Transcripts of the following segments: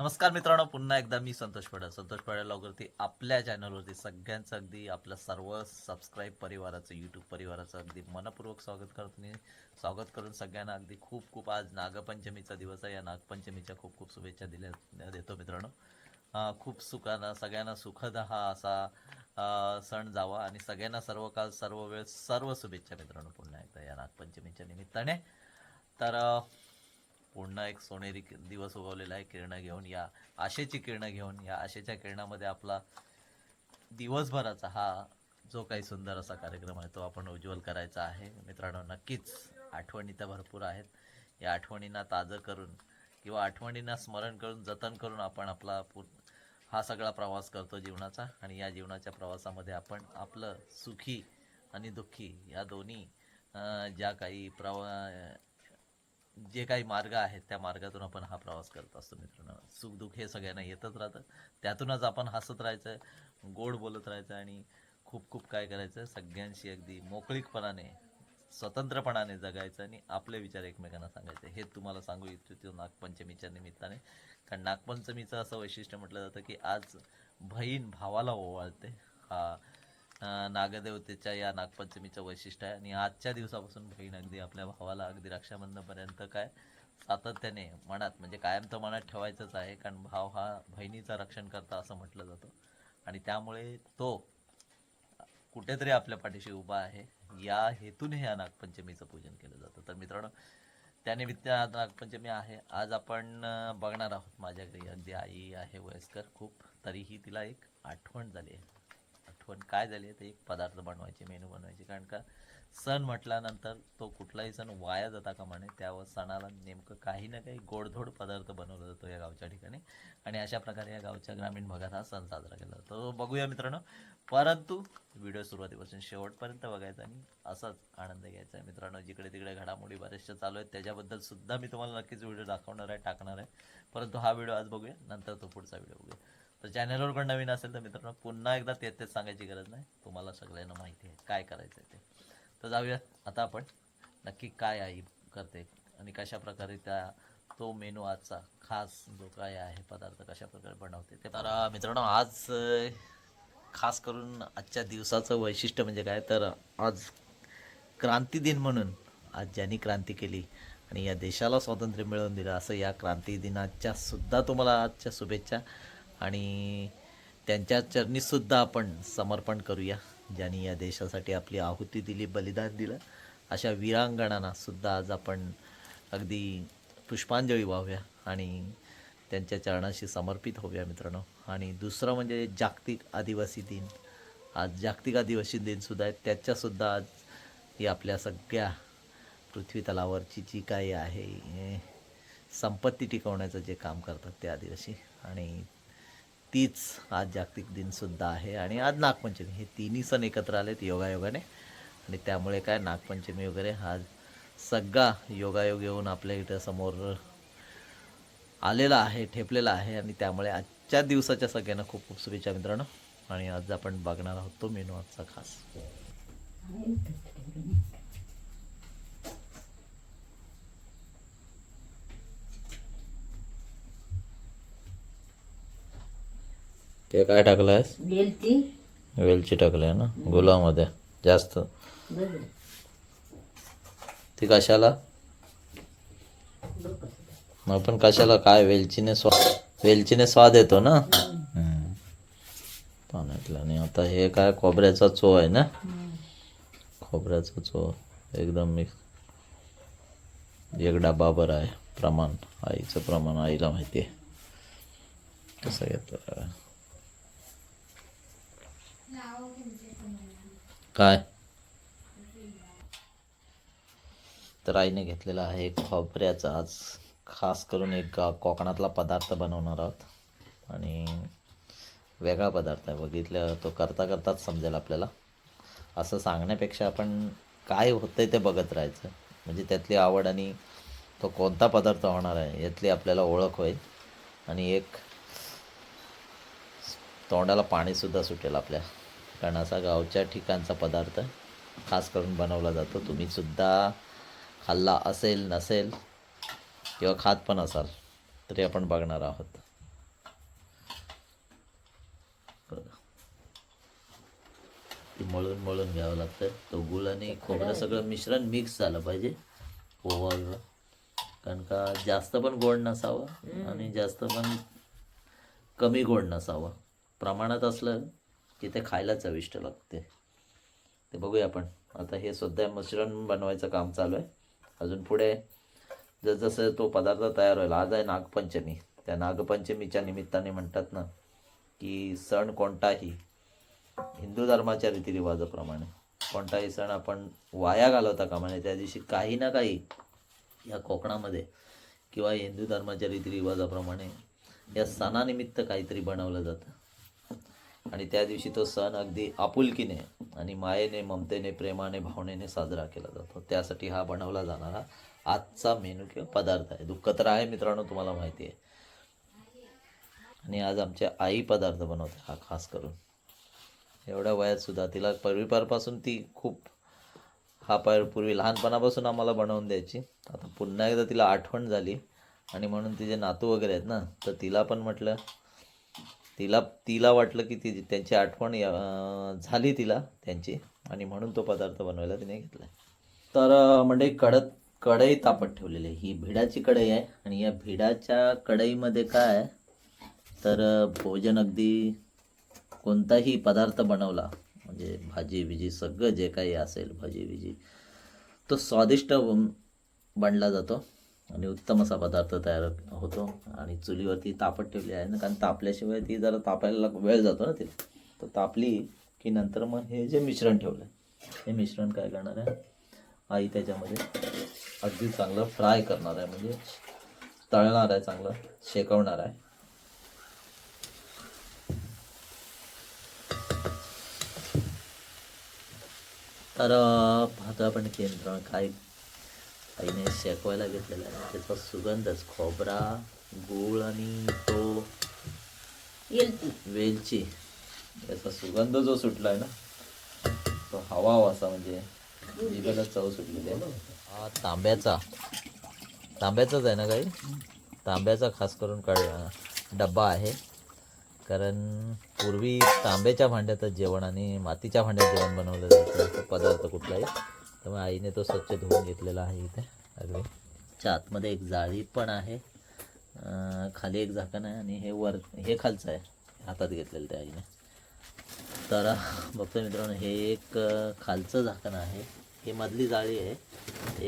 नमस्कार मित्रांनो पुन्हा एकदा मी संतोष पडा संतोष पडा लवकरती आपल्या चॅनलवरती सगळ्यांचं अगदी आपल्या सर्व सबस्क्राईब परिवाराचं यूट्यूब परिवाराचं अगदी मनपूर्वक स्वागत करतो मी. स्वागत करून सगळ्यांना अगदी खूप खूप आज नागपंचमीचा दिवस आहे. या नागपंचमीच्या खूप खूप शुभेच्छा दिल्या देतो मित्रांनो. खूप सुखानं सगळ्यांना सुखद हा असा सण जावा आणि सगळ्यांना सर्व काल सर्व वेळ सर्व शुभेच्छा मित्रांनो पुन्हा एकदा या नागपंचमीच्या निमित्ताने. तर पुन्हा एक सोनेरी दिवस उगवलेला आहे किरणं घेऊन या आशेची किरणं घेऊन या. आशेच्या किरणामध्ये आपला दिवसभराचा हा जो काही सुंदर असा कार्यक्रम आहे तो आपण उज्ज्वल करायचा आहे. मित्रांनो नक्कीच आठवणी तर भरपूर आहेत. या आठवणींना ताजं करून किंवा आठवणींना स्मरण करून जतन करून आपण आपला पु हा सगळा प्रवास करतो जीवनाचा. आणि या जीवनाच्या प्रवासामध्ये आपण आपलं सुखी आणि दुःखी या दोन्ही ज्या काही प्रवा जे काही मार्ग आहेत त्या मार्गातून आपण हा प्रवास करत असतो मित्रांनो. सुख दुःख हे सगळ्यांना येतच राहतं. त्यातूनच आपण हसत राहायचं गोड बोलत राहायचं आणि खूप खूप काय करायचं सगळ्यांशी अगदी मोकळीकपणाने स्वतंत्रपणाने जगायचं आणि आपले विचार एकमेकांना सांगायचे. हे तुम्हाला सांगू इच्छितो नागपंचमीच्या निमित्ताने. कारण नागपंचमीचं असं वैशिष्ट्य म्हटलं जातं की आज बहीण भावाला ओवाळते. हा नागदेवतेच्या या नागपंचमीचं वैशिष्ट्य आहे. आणि आजच्या दिवसापासून बहीण अगदी आपल्या भावाला अगदी रक्षाबंधनपर्यंत काय सातत्याने मनात म्हणजे कायम तर मनात ठेवायचंच आहे कारण भाव हा बहिणीचा रक्षण करता असं म्हटलं जातं. आणि त्यामुळे तो कुठेतरी आपल्या पाठीशी उभा आहे. या हेतूने ह्या नागपंचमीचं पूजन केलं जातं. तर मित्रांनो त्यानिमित्त आज नागपंचमी आहे. आज आपण बघणार आहोत माझ्या घरी अगदी आई आहे वयस्कर खूप तरीही तिला एक आठवण झाली आहे. पण काय झाले ते एक पदार्थ बनवायचे मेनू बनवायचे. कारण का सण म्हटल्यानंतर तो कुठलाही सण वाया जाता का म्हणे त्यावर सणाला नेमकं काही ना काही गोडधोड पदार्थ बनवला जातो या गावच्या ठिकाणी. आणि अशा प्रकारे या गावच्या ग्रामीण भागात हा सण साजरा केला जातो. तो बघूया मित्रांनो. परंतु व्हिडिओ सुरुवातीपासून शेवटपर्यंत बघायचा आणि असाच आनंद घ्यायचा आहे मित्रांनो. जिकडे तिकडे घडामोडी बऱ्याचशा चालू आहेत त्याच्याबद्दल सुद्धा मी तुम्हाला नक्कीच व्हिडिओ दाखवणार आहे टाकणार आहे. परंतु हा व्हिडिओ आज बघूया नंतर तो पुढचा व्हिडिओ बघूया. तर चॅनलवर पण नवीन असेल तर मित्रांनो पुन्हा एकदा तेच तेच सांगायची गरज नाही. तुम्हाला सगळ्यांना माहिती आहे काय करायचं आहे ते. तर जाऊयात. आता आपण नक्की काय आई करते आणि कशा प्रकारे त्या तो मेनू आजचा खास जो काय आहे पदार्थ कशा प्रकारे बनवते ते तर मित्रांनो आज खास करून आजच्या दिवसाचं वैशिष्ट्य म्हणजे काय? तर आज क्रांती दिन म्हणून आज ज्यांनी क्रांती केली आणि या देशाला स्वातंत्र्य मिळवून दिलं असं या क्रांती दिनाच्या सुद्धा तुम्हाला आजच्या शुभेच्छा. आणि त्यांच्या चरणीसुद्धा आपण समर्पण करूया. ज्यांनी या देशासाठी आपली आहुती दिली बलिदान दिलं अशा वीरांगणांना सुद्धा आज आपण अगदी पुष्पांजली वाहूया आणि त्यांच्या चरणाशी समर्पित होऊया मित्रांनो. आणि दुसरं म्हणजे जागतिक आदिवासी दिन. आज जागतिक आदिवासी दिनसुद्धा आहे. त्याच्यासुद्धा आज ही आपल्या सगळ्या पृथ्वी तलावरची जी काही आहे संपत्ती टिकवण्याचं जे काम करतात ते आदिवासी. आणि तीच आज जागतिक दिनसुद्धा आहे. आणि आज नागपंचमी. हे तिन्ही सण एकत्र आलेत योगायोगाने. आणि त्यामुळे काय नागपंचमी वगैरे हा सगळा योगायोग येऊन आपल्या इथं समोर आलेला आहे ठेपलेला आहे. आणि त्यामुळे आजच्या दिवसाच्या सगळ्यांना खूप खूप शुभेच्छा मित्रांनो. आणि आज आपण बघणार आहोत तो मेनू आजचा खास. ते काय टाकलंयस? वेलची. वेलची टाकलंय ना? गुलामध्ये. जास्त. ती कशाला? मग पण कशाला? काय? वेलचीने स्वाद वेलचीने स्वाद येतो ना. पाण्यातला आणि आता हे काय? खोबऱ्याचा चो आहे ना? खोबऱ्याचा चो एकदम मिक्स. एक डबा बरं आहे. प्रमाण. आईचं प्रमाण आईला माहिती आहे. कसं येतं काय? तर आईने घेतलेला आहे खोबऱ्याचा आज. खास करून एक कोकणातला पदार्थ बनवणार आहोत. आणि वेगळा पदार्थ आहे. बघितलं तो करता करताच समजेल आपल्याला. असं सांगण्यापेक्षा आपण काय होतंय ते बघत राहायचं. म्हणजे त्यातली आवड आणि तो कोणता पदार्थ होणार आहे यातली आपल्याला ओळख होईल. आणि एक तोंडाला पाणीसुद्धा सुटेल आपल्या. कारण असा गावच्या ठिकाणचा पदार्थ खास करून बनवला जातो. तुम्हीसुद्धा खाल्ला असेल नसेल किंवा खात पण असाल तरी आपण बघणार आहोत. मळून मळून घ्यावं लागतं. तो गुळ आणि खोबरं सगळं मिश्रण मिक्स झालं पाहिजे. ओवा कारण का जास्त पण गोड नसावं आणि जास्त पण कमी गोड नसावं. प्रमाणात असलं जिथे खायला चविष्ट लागते. ते बघूया आपण. आता हे सुद्धा मिश्रण बनवायचं काम चालू आहे. अजून पुढे जसजसं तो पदार्थ तयार होईल आज आहे नागपंचमी. त्या नागपंचमीच्या निमित्ताने म्हणतात ना की सण कोणताही हिंदू धर्माच्या रीतिरिवाजाप्रमाणे कोणताही सण आपण वाया घालवता कामा नये. त्या दिवशी काही ना काही या कोकणामध्ये किंवा हिंदू धर्माच्या रीतिरिवाजाप्रमाणे या सणानिमित्त काहीतरी बनवलं जातं. आणि त्या दिवशी तो सण अगदी आपुलकीने आणि मायेने ममतेने प्रेमाने भावनेने साजरा केला जातो. त्यासाठी हा बनवला जाणारा आजचा मेनू किंवा पदार्थ आहे. दुःख तर आहे मित्रांनो तुम्हाला माहिती आहे. आणि आज आमच्या आई पदार्थ बनवते हा खास करून. एवढ्या वयात सुद्धा तिला पूर्वीपारपासून ती खूप हा पाय पूर्वी लहानपणापासून आम्हाला बनवून द्यायची. आता पुन्हा एकदा तिला आठवण झाली. आणि म्हणून तिचे नातू वगैरे आहेत ना तर तिला पण म्हटलं तिला तिला वाटलं की ती त्यांची आठवण झाली तिला त्यांची. आणि म्हणून तो पदार्थ बनवायला तिने घेतला. तर म्हणजे कडत कढई तापत ठेवलेली आहे. ही भिडाची कढई आहे. आणि या भिडाच्या कढईमध्ये काय आहे? तर भोजन अगदी कोणताही पदार्थ बनवला म्हणजे भाजी बिजी सगळं जे काही असेल भाजी बिजी तो स्वादिष्ट बनला जातो. आणि उत्तम असा पदार्थ तयार होतो आणि चुलीवरती तापत ठेवली आहे ना कारण तापल्याशिवाय ती जरा तापायला वेळ जातो ना ती. तर तापली की नंतर मग हे जे मिश्रण ठेवलं हे मिश्रण काय करणार आहे? आई त्याच्यामध्ये अगदी चांगलं फ्राय करणार आहे म्हणजे तळणार आहे चांगलं शेकवणार आहे. तर पाहतो आपण केंद्र काय आईने शेकवायला घेतलेला आहे. त्याचा सुगंधच खोबरा गूळ आणि तो वेलची. याचा सुगंध जो सुटला आहे ना तो हवा असा म्हणजे जिभेला चव सुटलेली आहे. हा तांब्याचा. तांब्याचाच आहे ना काही? तांब्याचा खास करून कळ डब्बा आहे. कारण पूर्वी तांब्याच्या भांड्यातच जेवण आणि मातीच्या भांड्यात जेवण बनवलं जायचं तो पदार्थ कुठलाही. त्यामुळे आईने तो स्वच्छ धुवून घेतलेला आहे इथे. अगदी. च्या आतमध्ये एक जाळी पण आहे. खाली एक झाकण आहे आणि हे वर हे खालचं आहे. हातात घेतलेलं त्या आईने. तर बघतो मित्रांनो हे एक खालचं झाकण आहे. हे मधली जाळी आहे.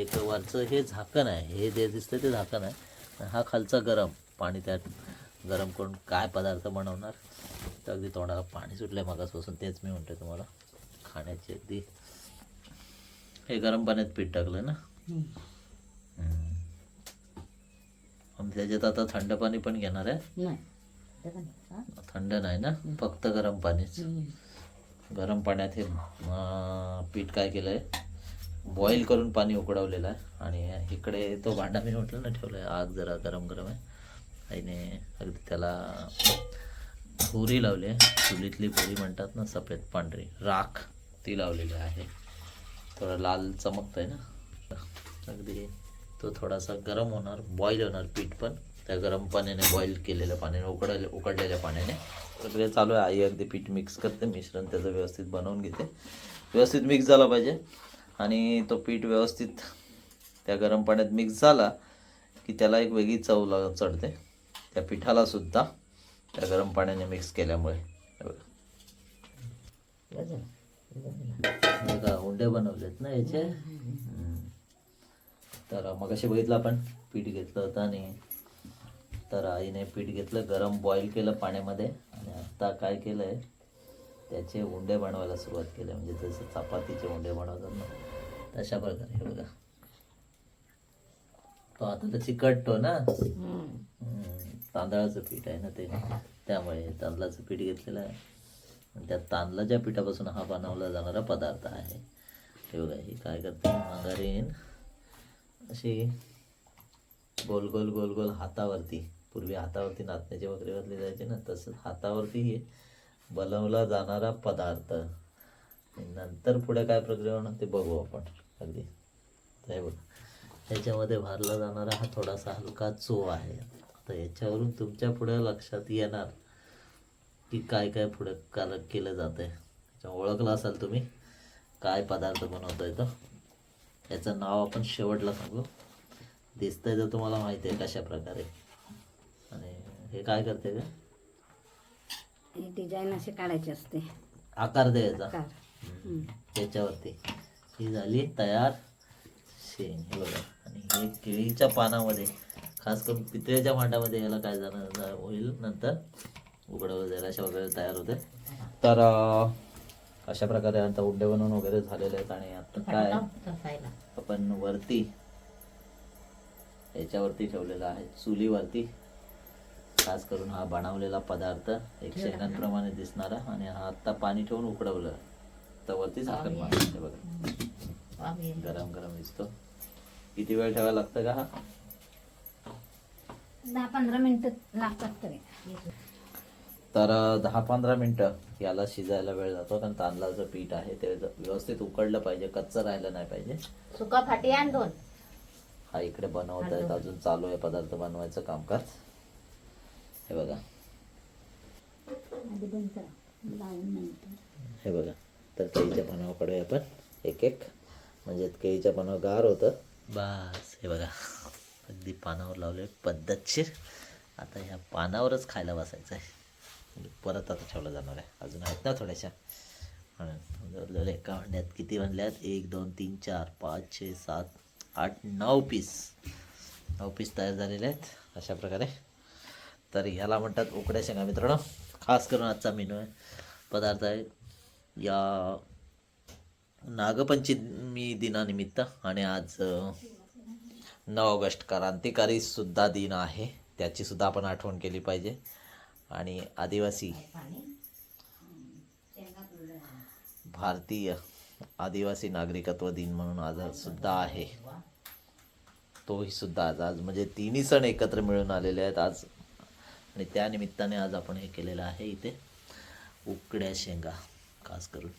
एक वरचं हे झाकण आहे. हे जे दिसतं ते झाकण आहे. हा खालचा गरम पाणी त्यात गरम करून काय पदार्थ बनवणार? तर अगदी तोंडाला पाणी सुटलं आहे मगासपासून. तेच मी म्हणतो तुम्हाला. खाण्याची अगदी हे गरम पाण्यात पीठ टाकलं ना? त्याच्यात आता थंड पाणी पण घेणार आहे? थंड नाही ना? फक्त गरम पाणीच. गरम पाण्यात हे पीठ काय केलं आहे बॉईल करून पाणी उकडवलेलं आहे. आणि इकडे तो भांडा मी म्हटलं ना ठेवला आहे आग जरा गरम गरम आहे. आईने अगदी त्याला भुरी लावली आहे. चुलीतली भुरी म्हणतात ना सफेद पांढरी. राख ती लावलेली आहे. थोडं लाल चमकतं आहे ना? अगदी. तो थोडासा गरम होणार बॉईल होणार पीठ पण. त्या गरम पाण्याने बॉईल केलेल्या पाण्याने उकडले उकडलेल्या पाण्याने. प्रक्रिया चालू आहे. आई अगदी पीठ मिक्स करते मिश्रण त्याचं व्यवस्थित बनवून घेते. व्यवस्थित मिक्स झाला पाहिजे. आणि तो पीठ व्यवस्थित त्या गरम पाण्यात मिक्स झाला की त्याला एक वेगळी चव लाग चढते. त्या पिठाला सुद्धा त्या गरम पाण्याने मिक्स केल्यामुळे. हे. हे का उंडे बनवलेत ना याचे. तर मग असे बघितलं आपण पीठ घेतलं होतं आणि तर आईने पीठ घेतलं गरम बॉईल केलं पाण्यामध्ये आणि आता काय केलं आहे त्याचे उंडे बनवायला सुरुवात केली. म्हणजे जसं चपातीचे उंडे बनवतात ना तशा प्रकारे. हे बघा. तो आता तर चिकटतो ना. तांदळाचं पीठ आहे ना ते. त्यामुळे तांदळाचं पीठ घेतलेलं आहे. त्या तांदळाच्या पिठापासून हा बनवला जाणारा पदार्थ आहे. हे बघा ही काय करते? मांगारीन अशी गोल गोल गोल गोल हातावरती पूर्वी हातावरती नाचण्याचे वगैरे घातले जायची ना तसंच हातावरती हे बनवला जाणारा पदार्थ. नंतर पुढे काय प्रक्रिया होणार ते बघू आपण. अगदी. हे बघा त्याच्यामध्ये भरला जाणारा हा थोडासा हलका चो आहे. आता याच्यावरून तुमच्यापुढे लक्षात येणार की काय काय पुढे काल केलं जात आहे तर ओळखलं असाल तुम्ही काय पदार्थ बनवतोय तो. याचं नाव आपण शेवटला सांगू. दिसतंय तर तुम्हाला माहिती आहे कशा प्रकारे. आणि हे काय करते का ही डिझाईन अशी काढायची असते. आकार द्यायचा. त्याच्यावरती. ही झाली तयार शेंग हे बघा. आणि हे केळीच्या पानामध्ये खास करून पितळेच्या भांड्यामध्ये याला काय जाणार होईल नंतर? उघडवलं जाईल अशा वगैरे तयार होते. तर अशा प्रकारे आता उड्डे बनवून वगैरे झालेले आहेत आणि आता काय आपण वरती याच्यावरती ठेवलेला आहे चुलीवरती. खास करून हा बनवलेला पदार्थ एक शेंगांप्रमाणे दिसणारा आणि हा आत्ता पाणी ठेवून उकडवलं. तर वरती झाकण मारलं हे बघा. गरम गरम दिसतो. किती वेळ ठेवायला लागतं का हा? दहा पंधरा मिनिटं लागतात तरी दहा पंधरा मिनटं याला शिजायला वेळ जातो. कारण तांदळाचं पीठ आहे ते व्यवस्थित उकडलं पाहिजे कच्चं राहिलं नाही पाहिजे. सुका फाटी आण दोन. हा इकडे बनवत आहेत. अजून चालू आहे पदार्थ बनवायचं कामकाज. हे बघा. आधी बंद करा. लावून नंतर. हे बघा. तर केळीच्या पानावर आपण. एक एक म्हणजे केळीच्या पानावर गार होतं. बस. हे बघा. अगदी पानावर लावले. पद्धतशीर. आता ह्या पानावरच खायला बसायचं आहे म्हणजे परत आता ठेवलं जाणार आहे. अजून आहेत ना थोड्याशा. म्हणून एका भांड्यात किती म्हणल्यात? एक दोन तीन चार पाच छे सात आठ नऊ पीस नऊ पीस तयार झालेले आहेत अशा प्रकारे. तर ह्याला म्हणतात उकड्या शेंगा. मित्रांनो खास करून आजचा मेनू आहे. पदार्थ आहे. या नागपंचमी दिनानिमित्त आणि आज नऊ ऑगस्ट क्रांतिकारी सुद्धा दिन आहे. त्याची सुद्धा आपण आठवण केली पाहिजे. आणि आदिवासी. भारतीय आदिवासी नागरिकत्व दिन म्हणून आजार सुद्धा आहे. तोही सुद्धा आज आज म्हणजे तिन्ही सण एकत्र मिळून आलेले आहेत आज. आणि त्यानिमित्ताने आज आपण हे केलेलं आहे इथे उकड्या शेंगा खास करून.